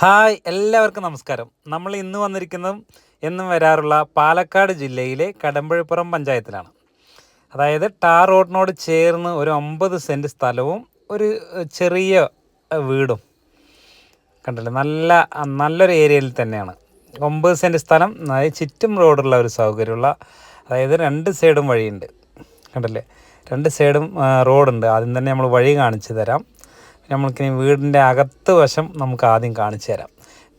Hi എല്ലാവർക്കും നമസ്കാരം. നമ്മൾ ഇന്ന് വന്നിരിക്കുന്നതും എന്നും വരാറുള്ള പാലക്കാട് ജില്ലയിലെ കടമ്പഴിപ്പുറം പഞ്ചായത്തിലാണ്. അതായത് ടാർ റോഡിനോട് ചേർന്ന് ഒരു ഒമ്പത് സെന്റ് സ്ഥലവും ഒരു ചെറിയ വീടും. കണ്ടില്ലേ? നല്ല നല്ലൊരു ഏരിയയിൽ തന്നെയാണ്. ഒമ്പത് സെന്റ് സ്ഥലം ചുറ്റും റോഡുള്ള ഒരു സൗകര്യമുള്ള അതായത് രണ്ട് സൈഡും വഴിയുണ്ട്. കണ്ടില്ലേ? രണ്ട് സൈഡും റോഡുണ്ട്. ആദ്യം തന്നെ നമ്മൾ വഴി കാണിച്ചു തരാം. നമ്മൾക്കിനി വീടിന്റെ അകത്ത് വശം നമുക്ക് ആദ്യം കാണിച്ചു തരാം.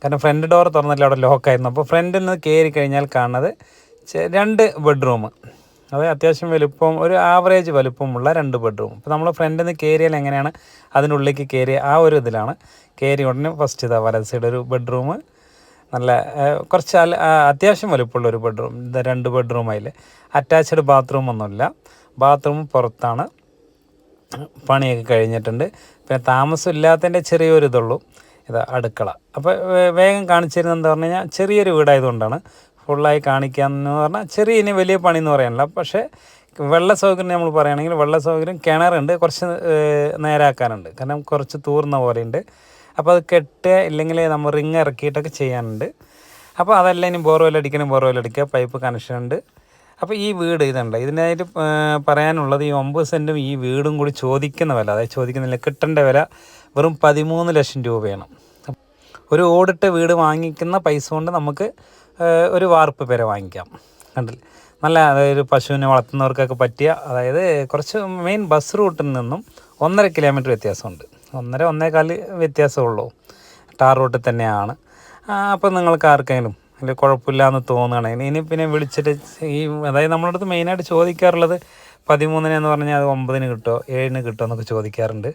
കാരണം ഫ്രണ്ട് ഡോർ തുറന്നില്ല അവിടെ ലോക്കായിരുന്നു അപ്പോൾ ഫ്രണ്ടിൽ നിന്ന് കയറി കഴിഞ്ഞാൽ കാണുന്നത് രണ്ട് ബെഡ്റൂം അത് അത്യാവശ്യം വലുപ്പം ഒരു ആവറേജ് വലുപ്പമുള്ള രണ്ട് ബെഡ്റൂം അപ്പോൾ നമ്മൾ ഫ്രണ്ടിൽ നിന്ന് കയറിയാൽ എങ്ങനെയാണ് അതിനുള്ളിലേക്ക് കയറിയ ആ ഒരു ഇതിലാണ്. കയറി ഉടനെ ഫസ്റ്റ് ഇതാ വലത് സൈഡ് ഒരു ബെഡ്റൂം നല്ല കുറച്ച് അത്യാവശ്യം വലുപ്പമുള്ള ഒരു ബെഡ്റൂം രണ്ട് ബെഡ്റൂം അതിൽ അറ്റാച്ച്ഡ് ബാത്റൂം ഒന്നുമില്ല. ബാത്റൂം പുറത്താണ്. പണിയൊക്കെ കഴിഞ്ഞിട്ടുണ്ട്. പിന്നെ താമസം ഇല്ലാത്തതിന്റെ ചെറിയൊരു ഇതുള്ളൂ ഇത് അടുക്കള. അപ്പോൾ വേഗം കാണിച്ചു എന്ന് എന്താ പറഞ്ഞു കഴിഞ്ഞാൽ ചെറിയൊരു വീടായതുകൊണ്ടാണ് ഫുള്ളായി കാണിക്കാമെന്ന് പറഞ്ഞാൽ ചെറിയ ഇനി വലിയ പണി എന്ന് പറയാനില്ല. പക്ഷേ വെള്ള സൗകര്യം നമ്മൾ പറയുകയാണെങ്കിൽ വെള്ള സൗകര്യം കിണറുണ്ട്. കുറച്ച് നേരാക്കാനുണ്ട്. കാരണം കുറച്ച് തൂർന്ന പോലെയുണ്ട്. അപ്പോൾ അത് കെട്ടുക ഇല്ലെങ്കിൽ നമ്മൾ റിങ് ഇറക്കിയിട്ടൊക്കെ ചെയ്യാനുണ്ട്. അപ്പോൾ അതെല്ലാം ഇനി ബോർവെൽ അടിക്കണം ബോർവെൽ അടിക്കുക. പൈപ്പ് കണക്ഷൻ ഉണ്ട് അപ്പോൾ ഈ വീട് ഇതുണ്ട്. ഇതിനായിട്ട് പറയാനുള്ളത് ഈ ഒമ്പത് സെന്റും ഈ വീടും കൂടി ചോദിക്കുന്ന വില അതായത് ചോദിക്കുന്നില്ല കിട്ടേണ്ട വില വെറും പതിമൂന്ന് ലക്ഷം രൂപയാണ്. ഒരു ഓടിട്ട വീട് വാങ്ങിക്കുന്ന പൈസ കൊണ്ട് നമുക്ക് ഒരു വാർപ്പ് പേരെ വാങ്ങിക്കാം. കണ്ടില്ലേ? നല്ല അതായത് പശുവിനെ വളർത്തുന്നവർക്കൊക്കെ പറ്റിയ അതായത് കുറച്ച് മെയിൻ ബസ് റൂട്ടിൽ നിന്നും ഒന്നര കിലോമീറ്റർ വ്യത്യാസമുണ്ട്. ഒന്നര ഒന്നേകാൽ വ്യത്യാസമുള്ളൂ ടാർ റൂട്ടിൽ തന്നെയാണ്. അപ്പോൾ നിങ്ങൾക്ക് ആർക്കെങ്കിലും അതിൽ കുഴപ്പമില്ല എന്ന് തോന്നുകയാണ്. ഇനി പിന്നെ വിളിച്ചിട്ട് ഈ അതായത് നമ്മളടുത്ത് മെയിനായിട്ട് ചോദിക്കാറുള്ളത് പതിമൂന്നിന് എന്ന് പറഞ്ഞാൽ അത് ഒമ്പതിന് കിട്ടുമോ ഏഴിന് കിട്ടുമോ എന്നൊക്കെ ചോദിക്കാറുണ്ട്.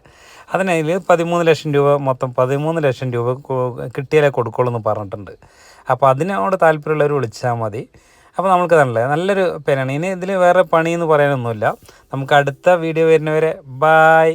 അതിനതിൽ പതിമൂന്ന് ലക്ഷം രൂപ മൊത്തം പതിമൂന്ന് ലക്ഷം രൂപ കിട്ടിയാലേ കൊടുക്കുള്ളൂ എന്ന് പറഞ്ഞിട്ടുണ്ട്. അപ്പോൾ അതിനോട് താല്പര്യമുള്ളവർ വിളിച്ചാൽ മതി. അപ്പോൾ നമുക്ക് നല്ല നല്ലൊരു പേരാണ്. ഇനി ഇതിൽ വേറെ പണിയെന്ന് പറയാനൊന്നുമില്ല. നമുക്ക് അടുത്ത വീഡിയോ വരുന്നവരെ ബായ്